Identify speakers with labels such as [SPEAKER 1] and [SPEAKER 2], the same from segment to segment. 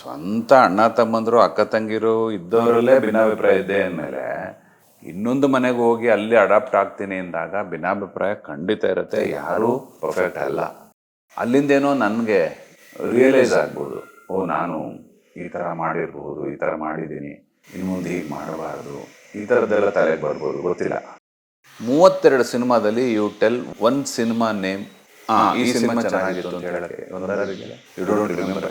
[SPEAKER 1] ಸ್ವಂತ ಅಣ್ಣ ತಮ್ಮಂದರು ಅಕ್ಕ ತಂಗಿರು ಇದ್ದವರಲ್ಲೇ ಭಿನ್ನಾಭಿಪ್ರಾಯ ಇದೆ ಅಂದಮೇಲೆ ಇನ್ನೊಂದು ಮನೆಗೆ ಹೋಗಿ ಅಲ್ಲಿ ಅಡಾಪ್ಟ್ ಆಗ್ತೀನಿ ಅಂದಾಗ ಭಿನ್ನಾಭಿಪ್ರಾಯ ಖಂಡಿತ ಇರುತ್ತೆ ಯಾರೂ ಪರ್ಫೆಕ್ಟ್ ಅಲ್ಲ. ಅಲ್ಲಿಂದೇನೋ ನನಗೆ ರಿಯಲೈಸ್ ಆಗ್ಬೋದು ಓ ನಾನು ಈ ಥರ ಮಾಡಿರ್ಬೋದು ಈ ಥರ ಮಾಡಿದ್ದೀನಿ ಇನ್ನು ಮುಂದೆ ಹೀಗೆ ಮಾಡಬಾರ್ದು ಈ ಥರದ್ದೆಲ್ಲ ತಲೆಗೆ ಬರ್ಬೋದು ಗೊತ್ತಿಲ್ಲ. ಮೂವತ್ತೆರಡು ಸಿನಿಮಾದಲ್ಲಿ you tell one cinema name ಈ ಸಿನಿಮಾ ಚೆನ್ನಾಗಿತ್ತು ಅಂತ ಹೇಳಕ್ಕೆ ಯು ಡೋಂಟ್ ರಿಮೆಂಬರ್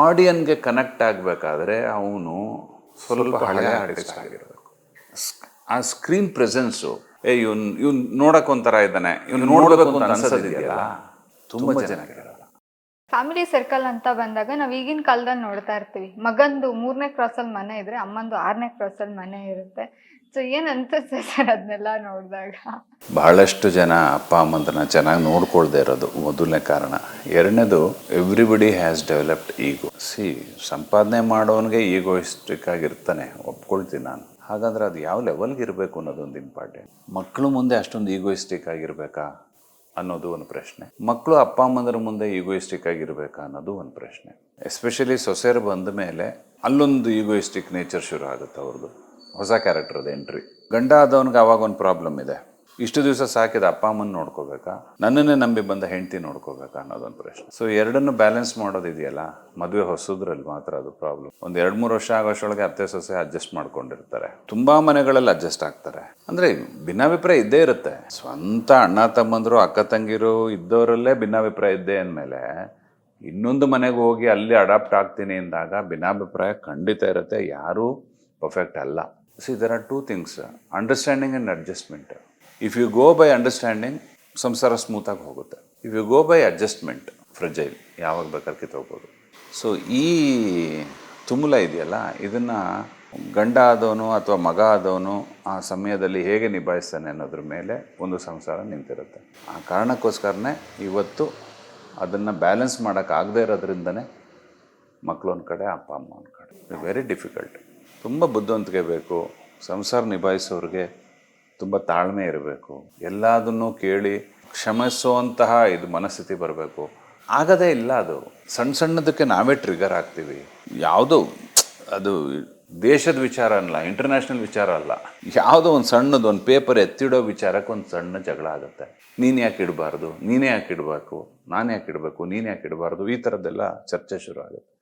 [SPEAKER 1] ಆಡಿಯನ್ಗೆ ಕನೆಕ್ಟ್ ಆಗಬೇಕಾದ್ರೆ ಅವನು ಸ್ವಲ್ಪ ಹಳೆಯ ಆರ್ಟಿಸ್ಟ್ ಆಗಿರಬೇಕು. ಆ ಸ್ಕ್ರೀನ್ ಪ್ರೆಸೆನ್ಸು ಏ ಇವನ್ ಇವ್ನು ನೋಡಕ್ ಒಂಥರ ಇದ್ದಾನೆ ಇವ್ನು ನೋಡಬೇಕು ಅಂತ ಅನ್ಸೋದಿದೆಯಲ್ಲ? ತುಂಬಾ ಚೆನ್ನಾಗಿರಲ್ಲ
[SPEAKER 2] ಫ್ಯಾಮಿಲಿ ಸರ್ಕಲ್ ಅಂತ ಬಂದಾಗ ನಾವು ಈಗಿನ ಕಾಲದಲ್ಲಿ ನೋಡ್ತಾ ಇರ್ತೀವಿ. ಮಗಂದು ಮೂರನೇ ಕ್ರಾಸಲ್ಲಿ ಮನೆ ಇದ್ರೆ ಅಮ್ಮಂದು ಆರನೇ ಕ್ರಾಸಲ್ಲಿ ಮನೆ ಇರುತ್ತೆ. ಸೊ ಸರ್ ಅದನ್ನೆಲ್ಲ ನೋಡಿದಾಗ?
[SPEAKER 1] ಬಹಳಷ್ಟು ಜನ ಅಪ್ಪ ಅಮ್ಮಂದ್ರನ್ನ ಚೆನ್ನಾಗಿ ನೋಡ್ಕೊಳ್ದೆ ಇರೋದು ಮೊದಲನೇ ಕಾರಣ. ಎರಡನೇದು everybody has developed ego see ಸಂಪಾದನೆ ಮಾಡೋನಿಗೆ ಈಗೋಯಿಸ್ಟಿಕ್ ಆಗಿರ್ತಾನೆ, ಒಪ್ಕೊಳ್ತೀನಿ ನಾನು. ಹಾಗಾದ್ರೆ ಅದು ಯಾವ ಲೆವೆಲ್ಗೆ ಇರಬೇಕು ಅನ್ನೋದೊಂದು ಇಂಪಾರ್ಟೆಂಟ್. ಮಕ್ಕಳು ಮುಂದೆ ಅಷ್ಟೊಂದು ಈಗೋಯಿಸ್ಟಿಕ್ ಆಗಿರ್ಬೇಕಾ ಅನ್ನೋದು ಒಂದು ಪ್ರಶ್ನೆ. ಮಕ್ಕಳು ಅಪ್ಪ, ಅಮ್ಮಂದ್ರ ಮುಂದೆ ಈಗೋಯಿಸ್ಟಿಕ್ ಆಗಿರ್ಬೇಕಾ ಅನ್ನೋದು ಒಂದು ಪ್ರಶ್ನೆ. ಎಸ್ಪೆಷಲಿ ಸೊಸೆಯರು ಬಂದ ಮೇಲೆ ಅಲ್ಲೊಂದು ಈಗೋಯಿಸ್ಟಿಕ್ ನೇಚರ್ ಶುರು ಆಗುತ್ತೆ ಅವ್ರದ್ದು. ಹೊಸ ಕ್ಯಾರೆಕ್ಟರ್ದು ಎಂಟ್ರಿ ಗಂಡ ಆದವನಿಗೆ ಅವಾಗ ಒಂದು ಪ್ರಾಬ್ಲಮ್ ಇದೆ. ಇಷ್ಟು ದಿವಸ ಸಾಕಿದ ಅಪ್ಪ ಅಮ್ಮನ ನೋಡ್ಕೋಬೇಕಾ? ನನ್ನನ್ನೇ ನಂಬಿ ಬಂದ ಹೆಂಡತಿ ನೋಡ್ಕೋಬೇಕಾ ಅನ್ನೋದೊಂದು ಪ್ರಶ್ನೆ. ಸೊ ಎರಡನ್ನು ಬ್ಯಾಲೆನ್ಸ್ ಮಾಡೋದಿದೆಯಲ್ಲ, ಮದುವೆ ಹೊಸದ್ರಲ್ಲಿ ಮಾತ್ರ ಅದು ಪ್ರಾಬ್ಲಮ್ ಒಂದು ಎರಡು ಮೂರು ವರ್ಷ ಆಗೋಷ್ಟೊಳಗೆ ಅತ್ತೆ ಸೊಸೆ ಅಡ್ಜಸ್ಟ್ ಮಾಡ್ಕೊಂಡಿರ್ತಾರೆ. ತುಂಬಾ ಮನೆಗಳಲ್ಲಿ ಅಡ್ಜಸ್ಟ್ ಆಗ್ತಾರೆ. ಅಂದ್ರೆ ಭಿನ್ನಾಭಿಪ್ರಾಯ ಇದ್ದೇ ಇರುತ್ತೆ. ಸ್ವಂತ ಅಣ್ಣ ತಮ್ಮಂದ್ರು, ಅಕ್ಕ ತಂಗಿರು ಇದ್ದವರಲ್ಲೇ ಭಿನ್ನಾಭಿಪ್ರಾಯ ಇದ್ದೇ ಅಂದಮೇಲೆ, ಇನ್ನೊಂದು ಮನೆಗೆ ಹೋಗಿ ಅಲ್ಲಿ ಅಡಾಪ್ಟ್ ಆಗ್ತೀನಿ ಅಂದಾಗ ಭಿನ್ನಾಭಿಪ್ರಾಯ ಖಂಡಿತ ಇರುತ್ತೆ. ಯಾರೂ ಪರ್ಫೆಕ್ಟ್ ಅಲ್ಲ. See there are two things understanding and adjustment if you go by understanding ಸಂಸಾರ ಸ್ಮೂತಾಗಿ ಹೋಗುತ್ತೆ. If you go by adjustment fragile ಯಾವಾಗ ಬೇಕಾದ್ರೆ ಕಿತ್ತೋಗ್ಬೋದು. ಸೊ ಈ ತುಮುಲ ಇದೆಯಲ್ಲ, ಇದನ್ನು ಗಂಡ ಆದವನು ಅಥವಾ ಮಗ ಆದವನು ಆ ಸಮಯದಲ್ಲಿ ಹೇಗೆ ನಿಭಾಯಿಸ್ತಾನೆ ಅನ್ನೋದ್ರ ಮೇಲೆ ಒಂದು ಸಂಸಾರ ನಿಂತಿರುತ್ತೆ. ಆ ಕಾರಣಕ್ಕೋಸ್ಕರನೇ ಇವತ್ತು ಅದನ್ನು ಬ್ಯಾಲೆನ್ಸ್ ಮಾಡೋಕ್ಕಾಗದೇ ಇರೋದ್ರಿಂದನೇ ಮಕ್ಕಳೊಂದು ಕಡೆ, ಅಪ್ಪ ಅಮ್ಮ ಒಂದು ಕಡೆ. ವೆರಿ ಡಿಫಿಕಲ್ಟ್ ತುಂಬ ಬುದ್ಧಿವಂತಿಕೆ ಬೇಕು, ಸಂಸಾರ ನಿಭಾಯಿಸೋರಿಗೆ ತುಂಬ ತಾಳ್ಮೆ ಇರಬೇಕು. ಎಲ್ಲದನ್ನು ಕೇಳಿ ಕ್ಷಮಿಸುವಂತಹ ಇದು ಮನಸ್ಥಿತಿ ಬರಬೇಕು. ಆಗದೇ ಇಲ್ಲ ಅದು. ಸಣ್ಣ ಸಣ್ಣದಕ್ಕೆ ನಾವೇ ಟ್ರಿಗರ್ ಆಗ್ತೀವಿ. ಯಾವುದೋ ಅದು ದೇಶದ ವಿಚಾರ ಅಲ್ಲ ಇಂಟರ್ನ್ಯಾಷನಲ್ ವಿಚಾರ ಅಲ್ಲ. ಯಾವುದೋ ಒಂದು ಸಣ್ಣದು ಒಂದು ಪೇಪರ್ ಎತ್ತಿಡೋ ವಿಚಾರಕ್ಕೆ ಒಂದು ಸಣ್ಣ ಜಗಳ ಆಗುತ್ತೆ. ನೀನು ಯಾಕೆ ಇಡಬಾರ್ದು? ನೀನೇ ಯಾಕೆ ಇಡಬೇಕು? ನಾನು ಯಾಕೆ ಇಡಬೇಕು? ನೀನು ಯಾಕೆ ಇಡಬಾರ್ದು? ಈ ಥರದ್ದೆಲ್ಲ ಚರ್ಚೆ ಶುರು ಆಗುತ್ತೆ.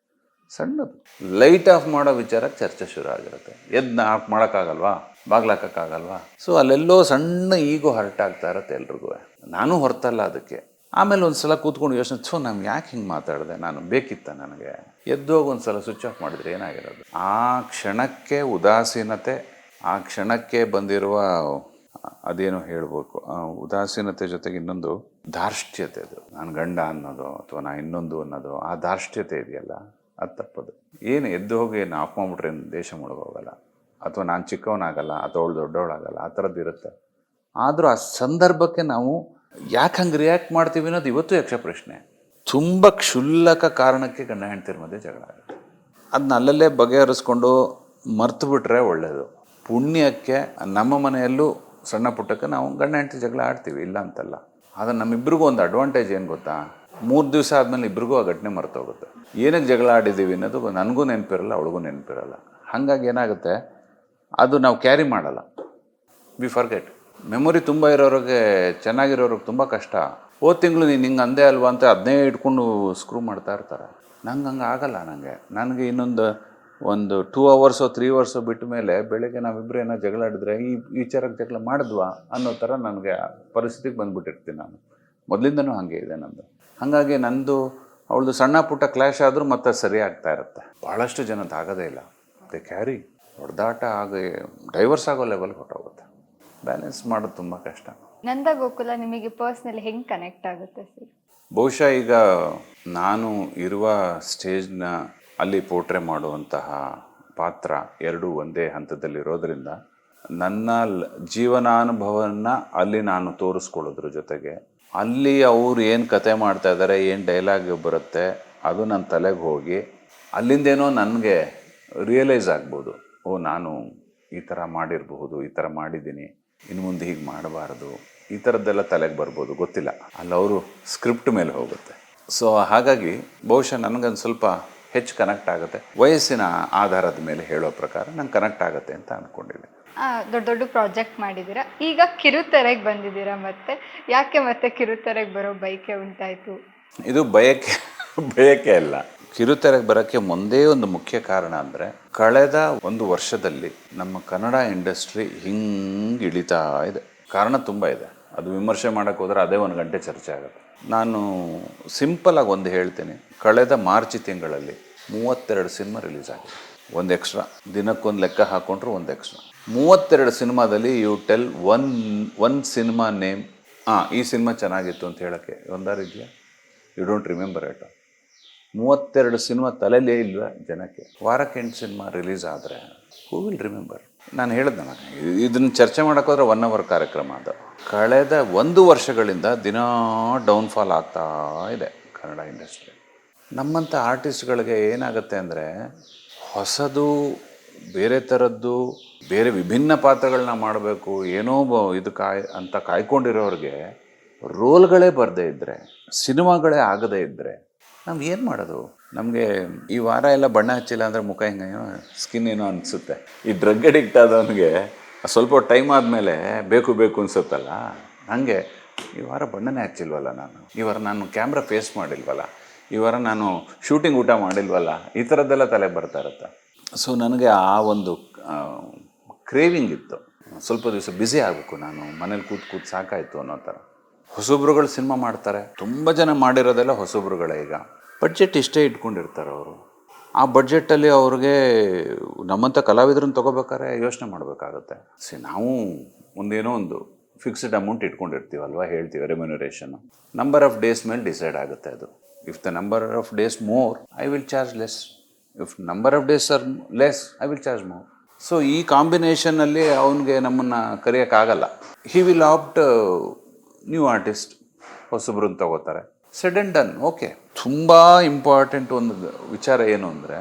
[SPEAKER 1] ಸಣ್ಣದು. ಲೈಟ್ ಆಫ್ ಮಾಡೋ ವಿಚಾರಕ್ಕೆ ಚರ್ಚೆ ಶುರು ಆಗಿರುತ್ತೆ. ಎದ್ನ ಆಫ್ ಮಾಡೋಕ್ಕಾಗಲ್ವಾ? ಬಾಗ್ಲಾಕಕ್ಕಾಗಲ್ವಾ? ಸೊ ಅಲ್ಲೆಲ್ಲೋ ಸಣ್ಣ ಈಗೋ ಹರ್ಟ್ ಆಗ್ತಾ ಇರುತ್ತೆ ಎಲ್ರಿಗೂ. ನಾನು ಹೊರ್ತಲ್ಲ ಅದಕ್ಕೆ. ಆಮೇಲೆ ಒಂದು ಸಲ ಕೂತ್ಕೊಂಡು ಯೋಚನೆ ಸೊ ನಾನು ಯಾಕೆ ಹಿಂಗೆ ಮಾತಾಡಿದೆ? ನಾನು ಬೇಕಿತ್ತ ನನಗೆ? ಎದ್ದೋಗಿ ಒಂದು ಸಲ ಸ್ವಿಚ್ ಆಫ್ ಮಾಡಿದ್ರೆ ಏನಾಗಿರೋದು? ಆ ಕ್ಷಣಕ್ಕೆ ಉದಾಸೀನತೆ, ಆ ಕ್ಷಣಕ್ಕೆ ಬಂದಿರುವ, ಅದೇನೋ ಹೇಳ್ಬೇಕು ಉದಾಸೀನತೆ ಜೊತೆಗೆ ಇನ್ನೊಂದು ಧಾರ್ಷ್ಟ್ಯತೆ ಅದು. ನಾನು ಗಂಡ ಅನ್ನೋದು ಅಥವಾ ನಾ ಇನ್ನೊಂದು ಅನ್ನೋದು, ಆ ಧಾರ್ಷ್ಟ್ಯತೆ ಇದೆಯಲ್ಲ? ಅದು ತಪ್ಪದು. ಏನು ಎದ್ದು ಹೋಗಿ ಏನು ಆಫ್ ಮಾಡಿಬಿಟ್ರೆ ದೇಶ ಮುಳುಗೋಗಲ್ಲ? ಅಥವಾ ನಾನು ಚಿಕ್ಕವನಾಗಲ್ಲ, ಅಥವಾ ಅವಳು ದೊಡ್ಡವಳಾಗಲ್ಲ, ಆ ಥರದ್ದು ಇರುತ್ತೆ. ಆದರೂ ಆ ಸಂದರ್ಭಕ್ಕೆ ನಾವು ಯಾಕೆ ಹಂಗೆ ರಿಯಾಕ್ಟ್ ಮಾಡ್ತೀವಿ ಅನ್ನೋದು ಇವತ್ತು ಯಕ್ಷ ಪ್ರಶ್ನೆ. ತುಂಬ ಕ್ಷುಲ್ಲಕ ಕಾರಣಕ್ಕೆ ಗಂಡ ಹೆಂಡ್ತಿರ ಮಧ್ಯೆ ಜಗಳ ಆಗುತ್ತೆ. ಅದನ್ನ ಅಲ್ಲಲ್ಲೇ ಬಗೆಹರಿಸ್ಕೊಂಡು ಮರ್ತು ಬಿಟ್ರೆ ಒಳ್ಳೆಯದು ಪುಣ್ಯಕ್ಕೆ ನಮ್ಮ ಮನೆಯಲ್ಲೂ ಸಣ್ಣ ಪುಟ್ಟಕ್ಕೆ ನಾವು ಗಂಡ ಹೆಂಡತಿ ಜಗಳ ಆಡ್ತೀವಿ, ಇಲ್ಲ ಅಂತಲ್ಲ. ಆದರೆ ನಮ್ಮಿಬ್ರಿಗೂ ಒಂದು ಅಡ್ವಾಂಟೇಜ್ ಏನು ಗೊತ್ತಾ? ಮೂರು ದಿವಸ ಆದಮೇಲೆ ಇಬ್ರಿಗೂ ಆ ಘಟನೆ ಮರ್ತೋಗುತ್ತೆ. ಏನಕ್ಕೆ ಜಗಳ ಆಡಿದ್ದೀವಿ ಅನ್ನೋದು ನನಗೂ ನೆನಪಿರಲ್ಲ, ಅವಳಿಗೂ ನೆನಪಿರಲ್ಲ. ಹಾಗಾಗಿ ಏನಾಗುತ್ತೆ? ಅದು ನಾವು ಕ್ಯಾರಿ ಮಾಡಲ್ಲ. ವಿ ಫರ್ಗೆಟ್ ಮೆಮೊರಿ ತುಂಬ ಇರೋರಿಗೆ, ಚೆನ್ನಾಗಿರೋರಿಗೆ ತುಂಬ ಕಷ್ಟ. ಹೋದ ತಿಂಗಳು ನೀನು ಹಿಂಗೆ ಅಂದೇ ಅಲ್ವಾ ಅಂತ ಅದನ್ನೇ ಇಟ್ಕೊಂಡು ಸ್ಕ್ರೂ ಮಾಡ್ತಾ ಇರ್ತಾರೆ. ನಂಗೆ ಹಂಗೆ ಆಗಲ್ಲ ನನಗೆ ನನಗೆ ಇನ್ನೊಂದು ಒಂದು ಟೂ ಅವರ್ಸೋ ತ್ರೀ ಅವರ್ಸೋ ಬಿಟ್ಟ ಮೇಲೆ ಬೆಳಗ್ಗೆ ನಾವಿಬ್ಬರು ಏನೋ ಜಗಳಾಡಿದ್ರೆ ಈ ವಿಚಾರಕ್ಕೆ ಜಗಳ ಮಾಡಿದ್ವಾ ಅನ್ನೋ ಥರ ನನಗೆ ಪರಿಸ್ಥಿತಿಗೆ ಬಂದುಬಿಟ್ಟಿರ್ತೀನಿ ನಾನು. ಮೊದಲಿಂದನೂ ಹಾಗೆ ಇದೆ ನಂದು. ಹಾಗಾಗಿ ನಂದು ಅವಳದು ಸಣ್ಣ ಪುಟ್ಟ ಕ್ಲಾಶ್ ಆದರೂ ಮತ್ತೆ ಸರಿ ಆಗ್ತಾ ಇರುತ್ತೆ. ಭಾಳಷ್ಟು ಜನದ್ದು ಆಗೋದೇ ಇಲ್ಲ. ದೇ ಕ್ಯಾರಿ ಹೊಡೆದಾಟ ಆಗಿ ಡೈವರ್ಸ್ ಆಗೋ ಲೆವೆಲ್ಗೆ ಹೊಟ್ಟೋಗುತ್ತೆ ಬ್ಯಾಲೆನ್ಸ್ ಮಾಡೋದು ತುಂಬ ಕಷ್ಟ.
[SPEAKER 2] ನಂದ ಗೋಕುಲ ನಿಮಗೆ ಪರ್ಸ್ನಲಿ ಹೆಂಗೆ ಕನೆಕ್ಟ್ ಆಗುತ್ತೆ ಸರ್?
[SPEAKER 1] ಬಹುಶಃ ಈಗ ನಾನು ಇರುವ ಸ್ಟೇಜ್ನ ಅಲ್ಲಿ ಪೋಟ್ರೆ ಮಾಡುವಂತಹ ಪಾತ್ರ ಎರಡೂ ಒಂದೇ ಹಂತದಲ್ಲಿರೋದ್ರಿಂದ ನನ್ನ ಜೀವನಾನುಭವವನ್ನು ಜೀವನಾನುಭವನ ಅಲ್ಲಿ ನಾನು ತೋರಿಸ್ಕೊಳ್ಳೋದ್ರ ಜೊತೆಗೆ ಅಲ್ಲಿ ಅವ್ರು ಏನು ಕತೆ ಮಾಡ್ತಾ ಇದ್ದಾರೆ ಏನು ಡೈಲಾಗ್ ಬರುತ್ತೆ, ಅದು ನನ್ನ ತಲೆಗೆ ಹೋಗಿ. ಅಲ್ಲಿಂದೇನೋ ನನಗೆ ರಿಯಲೈಸ್ ಆಗ್ಬೋದು, ಓ ನಾನು ಈ ಥರ ಮಾಡಿರಬಹುದು, ಈ ಥರ ಮಾಡಿದ್ದೀನಿ ಇನ್ನು ಮುಂದೆ ಹೀಗೆ ಮಾಡಬಾರ್ದು, ಈ ಥರದ್ದೆಲ್ಲ ತಲೆಗೆ ಬರ್ಬೋದು, ಗೊತ್ತಿಲ್ಲ. ಅಲ್ಲಿ ಅವರು ಸ್ಕ್ರಿಪ್ಟ್ ಮೇಲೆ ಹೋಗುತ್ತೆ. ಸೊ ಹಾಗಾಗಿ ಬಹುಶಃ ನನಗೊಂದು ಸ್ವಲ್ಪ ಹೆಚ್ಚು ಕನೆಕ್ಟ್ ಆಗುತ್ತೆ. ವಯಸ್ಸಿನ ಆಧಾರದ ಮೇಲೆ ಹೇಳೋ ಪ್ರಕಾರ ನಂಗೆ ಕನೆಕ್ಟ್ ಆಗುತ್ತೆ ಅಂತ ಅಂದ್ಕೊಂಡಿದ್ದೀನಿ
[SPEAKER 2] ದೊಡ್ಡ ದೊಡ್ಡ ಪ್ರಾಜೆಕ್ಟ್ ಮಾಡಿದ್ದೀರಾ? ಈಗ ಕಿರುತೆರೆಗೆ ಬಂದಿದ್ದೀರಾ ಮತ್ತೆ? ಯಾಕೆ ಮತ್ತೆ ಕಿರುತೆರೆಗೆ ಬರೋ ಬೈಕೆ ಉಂಟಾಯಿತು?
[SPEAKER 1] ಇದು ಬಯಕೆ ಬಯಕೆ ಅಲ್ಲ. ಕಿರುತೆರೆಗೆ ಬರೋಕ್ಕೆ ಒಂದೇ ಒಂದು ಮುಖ್ಯ ಕಾರಣ ಅಂದರೆ ಕಳೆದ ಒಂದು ವರ್ಷದಲ್ಲಿ ನಮ್ಮ ಕನ್ನಡ ಇಂಡಸ್ಟ್ರಿ ಹಿಂಗೆ ಇಳಿತಾ ಇದೆ. ಕಾರಣ ತುಂಬ ಇದೆ. ಅದು ವಿಮರ್ಶೆ ಮಾಡೋಕ್ಕೆ ಹೋದರೆ ಅದೇ ಒಂದು ಗಂಟೆ ಚರ್ಚೆ ಆಗುತ್ತೆ. ನಾನು ಸಿಂಪಲಾಗಿ ಒಂದು ಹೇಳ್ತೇನೆ. ಕಳೆದ ಮಾರ್ಚ್ ತಿಂಗಳಲ್ಲಿ ಮೂವತ್ತೆರಡು ಸಿನಿಮಾ ರಿಲೀಸ್ ಆಗಿದೆ. ಒಂದು ಎಕ್ಸ್ಟ್ರಾ ದಿನಕ್ಕೊಂದು ಲೆಕ್ಕ ಹಾಕೊಂಡ್ರು ಒಂದು ಎಕ್ಸ್ಟ್ರಾ ಮೂವತ್ತೆರಡು ಸಿನಿಮಾದಲ್ಲಿ you tell one one cinema name ಹಾಂ ಈ ಸಿನಿಮಾ ಚೆನ್ನಾಗಿತ್ತು ಅಂತ ಹೇಳೋಕ್ಕೆ ಒಂದಾರಿದೆಯಾ ಯು ಡೋಂಟ್ ರಿಮೆಂಬರ್ ಇಟ್ ಮೂವತ್ತೆರಡು ಸಿನಿಮಾ ತಲೆಯಲ್ಲೇ ಇಲ್ವಾ ಜನಕ್ಕೆ? ವಾರಕ್ಕೆ ಎಂಟು ಸಿನಿಮಾ ರಿಲೀಸ್ ಆದರೆ ಹೂ ವಿಲ್ ರಿಮೆಂಬರ್ ನಾನು ಹೇಳಿದ್ದೆ ನಾನು ಇದನ್ನು ಚರ್ಚೆ ಮಾಡೋಕ್ಕೋದ್ರೆ ಒನ್ ಅವರ್ ಕಾರ್ಯಕ್ರಮ ಅದು. ಕಳೆದ ಒಂದು ವರ್ಷಗಳಿಂದ ದಿನ ಡೌನ್ಫಾಲ್ ಆಗ್ತಾ ಇದೆ ಕನ್ನಡ ಇಂಡಸ್ಟ್ರಿ ನಮ್ಮಂಥ ಆರ್ಟಿಸ್ಟ್ಗಳಿಗೆ ಏನಾಗುತ್ತೆ ಅಂದರೆ, ಹೊಸದು, ಬೇರೆ ಥರದ್ದು ಬೇರೆ ವಿಭಿನ್ನ ಪಾತ್ರಗಳನ್ನ ಮಾಡಬೇಕು, ಏನೋ ಇದು ಕಾಯ್, ಅಂತ ಕಾಯ್ಕೊಂಡಿರೋರಿಗೆ ರೋಲ್ಗಳೇ ಬರದೇ ಇದ್ದರೆ ಸಿನಿಮಾಗಳೇ ಆಗದೇ ಇದ್ದರೆ ನಾವು ಏನು ಮಾಡೋದು? ನಮಗೆ ಈ ವಾರ ಎಲ್ಲ ಬಣ್ಣ ಹಚ್ಚಿಲ್ಲ ಅಂದರೆ ಮುಖ ಹಿಂಗೆ? ಏನೋ ಸ್ಕಿನ್ ಏನೋ ಅನಿಸುತ್ತೆ. ಈ ಡ್ರಗ್ ಅಡಿಕ್ಟ್ ಆದವನಿಗೆ ಸ್ವಲ್ಪ ಟೈಮ್ ಆದಮೇಲೆ ಬೇಕು ಬೇಕು ಅನಿಸುತ್ತಲ್ಲ? ಹಾಗೆ, ಈ ವಾರ ಬಣ್ಣನೇ ಹಚ್ಚಿಲ್ವಲ್ಲ ನಾನು? ಈ ವಾರ ನಾನು ಕ್ಯಾಮ್ರಾ ಫೇಸ್ ಮಾಡಿಲ್ವಲ್ಲ? ಈ ವಾರ ನಾನು ಶೂಟಿಂಗ್ ಊಟ ಮಾಡಿಲ್ವಲ್ಲ? ಈ ಥರದ್ದೆಲ್ಲ ತಲೆ ಬರ್ತಾ ಇರುತ್ತೆ. ಸೊ ನನಗೆ ಆ ಒಂದು ಕ್ರೇವಿಂಗ್ ಇತ್ತು. ಸ್ವಲ್ಪ ದಿವಸ ಬ್ಯುಸಿ ಆಗಬೇಕು ನಾನು. ಮನೇಲಿ ಕೂತ್ ಕೂತ್ ಸಾಕಾಯಿತು ಅನ್ನೋ ಥರ. ಹೊಸಬ್ರುಗಳು ಸಿನಿಮಾ ಮಾಡ್ತಾರೆ. ತುಂಬ ಜನ ಮಾಡಿರೋದೆಲ್ಲ ಹೊಸಬ್ರುಗಳೇ ಈಗ. ಬಡ್ಜೆಟ್ ಇಷ್ಟೇ ಇಟ್ಕೊಂಡಿರ್ತಾರೆ ಅವರು. ಆ ಬಡ್ಜೆಟಲ್ಲಿ ಅವ್ರಿಗೆ ನಮ್ಮಂಥ ಕಲಾವಿದ್ರನ್ನ ತೊಗೋಬೇಕಾದ್ರೆ ಯೋಚನೆ ಮಾಡಬೇಕಾಗುತ್ತೆ. ಸಿ, ನಾವು ಒಂದೇನೋ ಒಂದು ಫಿಕ್ಸ್ಡ್ ಅಮೌಂಟ್ ಇಟ್ಕೊಂಡಿರ್ತೀವಲ್ವ ಹೇಳ್ತೀವಿ ರೆಮ್ಯುನರೇಷನ್ ನಂಬರ್ ಆಫ್ ಡೇಸ್ ಮೇಲೆ ಡಿಸೈಡ್ ಆಗುತ್ತೆ ಅದು. If the number of days more I will charge less if number of days are less I will charge more so ಈ ಕಾಂಬಿನೇಷನಲ್ಲಿ ಅವನಿಗೆ ನಮ್ಮನ್ನು ಕರೆಯೋಕ್ಕಾಗಲ್ಲ. He will opt new artist ಹೊಸಬ್ರನ್ನ ತಗೋತಾರೆ. Said done okay ತುಂಬ important ಒಂದು ವಿಚಾರ ಏನು ಅಂದರೆ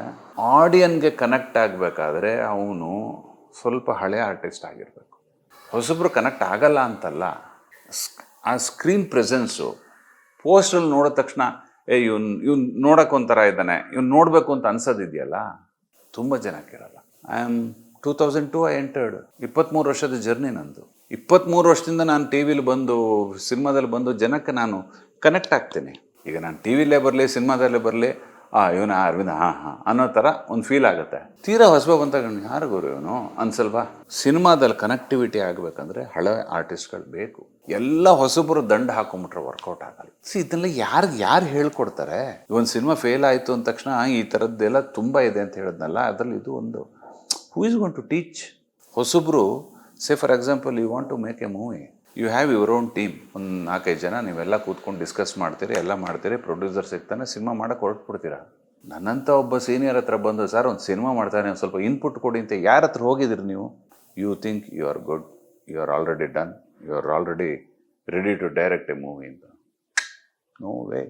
[SPEAKER 1] ಆಡಿಯನ್ಗೆ ಕನೆಕ್ಟ್ ಆಗಬೇಕಾದ್ರೆ ಅವನು ಸ್ವಲ್ಪ ಹಳೆ ಆರ್ಟಿಸ್ಟ್ ಆಗಿರಬೇಕು. ಹೊಸಬ್ರು ಕನೆಕ್ಟ್ ಆಗಲ್ಲ ಅಂತಲ್ಲ, ಆ ಸ್ಕ್ರೀನ್ ಪ್ರೆಸೆನ್ಸು ಪೋಸ್ಟಲ್ಲಿ ನೋಡಿದ ತಕ್ಷಣ, ಏ, ಇವ್ನು ಇವ್ನು ಒಂಥರ ಇದ್ದಾನೆ, ಇವ್ನು ನೋಡಬೇಕು ಅಂತ ಅನ್ಸೋದಿದೆಯಲ್ಲ, ತುಂಬ ಜನಕ್ಕಿರಲ್ಲ I am two thousand two I entered ಇಪ್ಪತ್ತ್ಮೂರು ವರ್ಷದ ಜರ್ನಿ ನಂದು. ಇಪ್ಪತ್ತ್ಮೂರು ವರ್ಷದಿಂದ ನಾನು ಟಿ ವಿಲಿ ಬಂದು, ಸಿನಿಮಾದಲ್ಲಿ ಬಂದು ಜನಕ್ಕೆ ನಾನು ಕನೆಕ್ಟ್ ಆಗ್ತೇನೆ. ಈಗ ನಾನು ಟಿ ವಿಲೇ ಬರಲಿ, ಸಿನಿಮಾದಲ್ಲೇ ಬರಲಿ, ಆ, ಇವನ ಅರವಿಂದ, ಹಾಂ ಹಾಂ, ಅನ್ನೋ ಥರ ಒಂದು ಫೀಲ್ ಆಗುತ್ತೆ. ತೀರಾ ಹೊಸಬ ಬಂದಾಗ ಯಾರು ಗುರು ಇವನು? ಅನ್ಸಲ್ವಾ? ಸಿನಿಮಾದಲ್ಲಿ ಕನೆಕ್ಟಿವಿಟಿ ಆಗಬೇಕಂದ್ರೆ ಹಳೆ ಆರ್ಟಿಸ್ಟ್ಗಳು ಬೇಕು. ಎಲ್ಲ ಹೊಸಬರು ದಂಡ ಹಾಕೊಂಬಿಟ್ರೆ ವರ್ಕೌಟ್ ಆಗಲ್ಲ. ಸಿ ಇದನ್ನೆಲ್ಲ ಯಾರಿಗೆ, ಯಾರು ಹೇಳ್ಕೊಡ್ತಾರೆ? ಒಂದು ಸಿನಿಮಾ ಫೇಲ್ ಆಯಿತು ಅಂದ ತಕ್ಷಣ ಈ ಥರದ್ದೆಲ್ಲ ತುಂಬ ಇದೆ ಅಂತ ಹೇಳಿದ್ನಲ್ಲ, ಅದರಲ್ಲಿ ಇದು ಒಂದು who is gone to teach ಹೊಸಬ್ರು say for example you want to make a movie you have your own team ಒಂದು ನಾಲ್ಕೈದು ಜನ, ನೀವೆಲ್ಲ ಕೂತ್ಕೊಂಡು ಡಿಸ್ಕಸ್ ಮಾಡ್ತೀರಿ, ಎಲ್ಲ ಮಾಡ್ತೀರಿ ಪ್ರೊಡ್ಯೂಸರ್ ಸಿಗ್ತಾನೆ, ಸಿನಿಮಾ ಮಾಡೋಕೆ ಹೊರಟ್ಬಿಡ್ತೀರಾ? ನನ್ನಂಥ ಒಬ್ಬ ಸೀನಿಯರ್ ಹತ್ರ ಬಂದು, ಸರ್, ಒಂದು ಸಿನಿಮಾ ಮಾಡ್ತಾನೆ, ಒಂದು ಸ್ವಲ್ಪ ಇನ್ಪುಟ್ ಕೊಡಿ ಅಂತ ಯಾರ ಹತ್ರ ಹೋಗಿದ್ರಿ ನೀವು? You think you are good you are already done you are already ready to direct a movie ಅಂತ. ನೋ ವೇ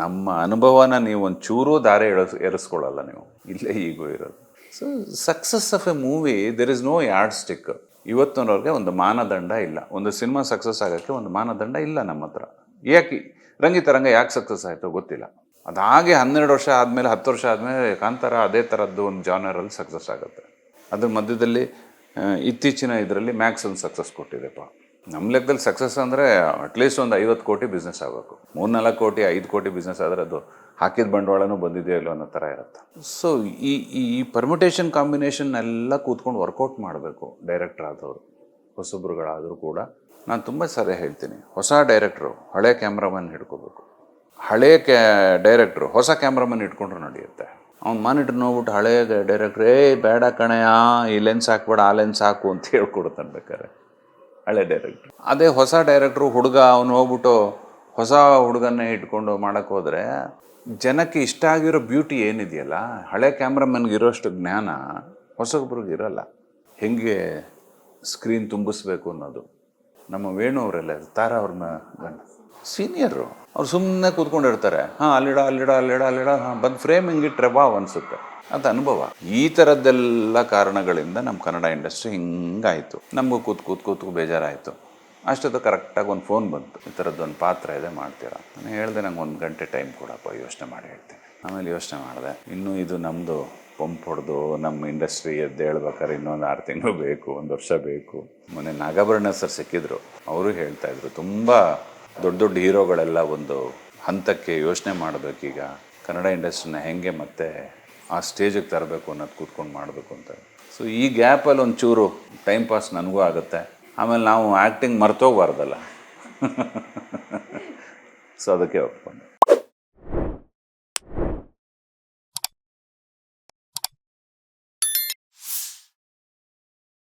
[SPEAKER 1] ನಮ್ಮ ಅನುಭವನ ನೀವು ಒಂದು ಚೂರೂ ದಾರಿ ಎಳಸ್, ಎರಿಸ್ಕೊಳ್ಳಲ್ಲ ನೀವು. ಇಲ್ಲೇ ಈಗೂ ಇರೋದು. So success of a movie there is no yardstick ಇವತ್ತಿನವ್ರಿಗೆ ಒಂದು ಮಾನದಂಡ ಇಲ್ಲ. ಒಂದು ಸಿನಿಮಾ ಸಕ್ಸಸ್ ಆಗೋಕ್ಕೆ ಒಂದು ಮಾನದಂಡ ಇಲ್ಲ ನಮ್ಮ ಹತ್ರ. ಯಾಕೆ? ರಂಗಿತರಂಗ ಯಾಕೆ ಸಕ್ಸಸ್ ಆಯಿತು ಗೊತ್ತಿಲ್ಲ. ಅದಾಗೆ ಹನ್ನೆರಡು ವರ್ಷ ಆದಮೇಲೆ, ಹತ್ತು ವರ್ಷ ಆದಮೇಲೆ ಕಾಂತಾರ ಅದೇ ಥರದ್ದು ಒಂದು ಜಾನರಲ್ಲಿ ಸಕ್ಸಸ್ ಆಗುತ್ತೆ. ಅದ್ರ ಮಧ್ಯದಲ್ಲಿ ಇತ್ತೀಚಿನ ಇದರಲ್ಲಿ ಮ್ಯಾಕ್ಸ್ ಒಂದು ಸಕ್ಸಸ್ ಕೊಟ್ಟಿದೆಪ್ಪ ನಮ್ಮ ಲೆಕ್ಕದಲ್ಲಿ ಸಕ್ಸಸ್ ಅಂದರೆ ಅಟ್ಲೀಸ್ಟ್ ಒಂದು ಐವತ್ತು ಕೋಟಿ ಬಿಸ್ನೆಸ್ ಆಗಬೇಕು. ಮೂರ್ನಾಲ್ಕು ಕೋಟಿ, ಐದು ಕೋಟಿ ಬಿಸ್ನೆಸ್ ಆದರೆ ಅದು ಹಾಕಿದ ಬಂಡವಾಳನೂ ಬಂದಿದೆಯೋ ಇಲ್ಲೋ ಅನ್ನೋ ಥರ ಇರುತ್ತೆ. ಸೊ ಈ ಈ ಪರ್ಮಿಟೇಷನ್ ಕಾಂಬಿನೇಷನ್ ಎಲ್ಲ ಕೂತ್ಕೊಂಡು ವರ್ಕೌಟ್ ಮಾಡಬೇಕು ಡೈರೆಕ್ಟರ್ ಆದವರು, ಹೊಸಬ್ರುಗಳಾದರೂ ಕೂಡ. ನಾನು ತುಂಬ ಸರಿ ಹೇಳ್ತೀನಿ. ಹೊಸ ಡೈರೆಕ್ಟ್ರು ಹಳೆ ಕ್ಯಾಮ್ರಾಮನ್ ಹಿಡ್ಕೋಬೇಕು. ಹಳೆ ಕ್ಯಾ ಡೈರೆಕ್ಟ್ರು ಹೊಸ ಕ್ಯಾಮ್ರಾಮನ್ ಇಟ್ಕೊಂಡ್ರು ನಡೆಯುತ್ತೆ. ಅವ್ನು ಮಾನಿಟ್ರ್ ನೋಡ್ಬಿಟ್ಟು ಹಳೆ ಡೈರೆಕ್ಟ್ರ್ ಏ ಬೇಡ ಕಣಯ್ಯ, ಈ ಲೆನ್ಸ್ ಹಾಕ್ಬೇಡ, ಆ ಲೆನ್ಸ್ ಹಾಕು ಅಂತ ಹೇಳ್ಕೊಡ್ತಾನೆ ಬೇಕಾರೆ ಹಳೆ ಡೈರೆಕ್ಟ್ರು ಅದೇ ಹೊಸ ಡೈರೆಕ್ಟ್ರು ಹುಡುಗ, ಅವನು ಹೋಗ್ಬಿಟ್ಟು ಹೊಸ ಹುಡುಗನ್ನೇ ಇಟ್ಕೊಂಡು ಮಾಡಕ್ಕೆ ಹೋದರೆ ಜನಕ್ಕೆ ಇಷ್ಟ ಆಗಿರೋ ಬ್ಯೂಟಿ ಏನಿದೆಯಲ್ಲ, ಹಳೆ ಕ್ಯಾಮ್ರಾಮನ್ಗೆ ಇರೋಷ್ಟು ಜ್ಞಾನ ಹೊಸಬ್ರಿಗೆ ಇರೋಲ್ಲ. ಹೆಂಗೆ ಸ್ಕ್ರೀನ್ ತುಂಬಿಸ್ಬೇಕು ಅನ್ನೋದು. ನಮ್ಮ ವೇಣು ಅವರೆಲ್ಲ, ತಾರಾ ಅವ್ರನ್ನ ಸೀನಿಯರು ಅವ್ರು ಸುಮ್ಮನೆ ಕೂತ್ಕೊಂಡಿರ್ತಾರೆ ಹಾಂ, ಅಲ್ಲಿಡ ಅಲ್ಲಿಡ ಅಲ್ಲಿಡ ಅಲ್ಲಿಡ, ಹಾಂ, ಬಂದು ಫ್ರೇಮ್ ಹಿಂಗಿಟ್ರೆ ವಾವ್ ಅನಿಸುತ್ತೆ. ಅದು ಅನುಭವ. ಈ ಥರದ್ದೆಲ್ಲ ಕಾರಣಗಳಿಂದ ನಮ್ಮ ಕನ್ನಡ ಇಂಡಸ್ಟ್ರಿ ಹಿಂಗಾಯಿತು. ನಮಗೂ ಕೂತ್ ಕೂತ್ ಕೂತ್ಕು ಬೇಜಾರಾಯಿತು. ಅಷ್ಟೊತ್ತು ಕರೆಕ್ಟಾಗಿ ಒಂದು ಫೋನ್ ಬಂತು. ಈ ಥರದ್ದೊಂದು ಪಾತ್ರ ಇದೆ, ಮಾಡ್ತೀರಾ? ನಾನು ಹೇಳಿದೆ ನಂಗೆ ಒಂದು ಗಂಟೆ ಟೈಮ್ ಕೊಡಪ್ಪ, ಯೋಚನೆ ಮಾಡಿ ಹೇಳ್ತೀನಿ. ಆಮೇಲೆ ಯೋಚನೆ ಮಾಡಿದೆ, ಇನ್ನೂ ಇದು ನಮ್ಮದು ಪಂಪ್ ಹೊಡೆದು ನಮ್ಮ ಇಂಡಸ್ಟ್ರಿ ಎದ್ದೇಳ್ಬೇಕಾದ್ರೆ ಇನ್ನೊಂದು ಆರು ತಿಂಗಳು ಬೇಕು, ಒಂದು ವರ್ಷ ಬೇಕು. ಮೊನ್ನೆ ನಾಗಾಭರಣ ಸರ್ ಸಿಕ್ಕಿದ್ರು. ಅವರು ಹೇಳ್ತಾಯಿದ್ರು ತುಂಬ ದೊಡ್ಡ ದೊಡ್ಡ ಹೀರೋಗಳೆಲ್ಲ ಒಂದು ಹಂತಕ್ಕೆ ಯೋಚನೆ ಮಾಡಬೇಕೀಗ ಕನ್ನಡ ಇಂಡಸ್ಟ್ರಿನ ಹೆಂಗೆ ಮತ್ತೆ ಆ ಸ್ಟೇಜಿಗೆ ತರಬೇಕು ಅನ್ನೋದು ಕೂತ್ಕೊಂಡು ಮಾಡಬೇಕು ಅಂತ. ಸೊ ಈ ಗ್ಯಾಪಲ್ಲಿ ಒಂಚೂರು ಟೈಮ್ ಪಾಸ್ ನನಗೂ ಆಗುತ್ತೆ. ಆಮೇಲೆ ನಾವು ಆ್ಯಕ್ಟಿಂಗ್ ಮರ್ತೋಗ್ಬಾರ್ದಲ್ಲ. ಸೊ ಅದಕ್ಕೆ ಒಪ್ಕೊಂಡೆ.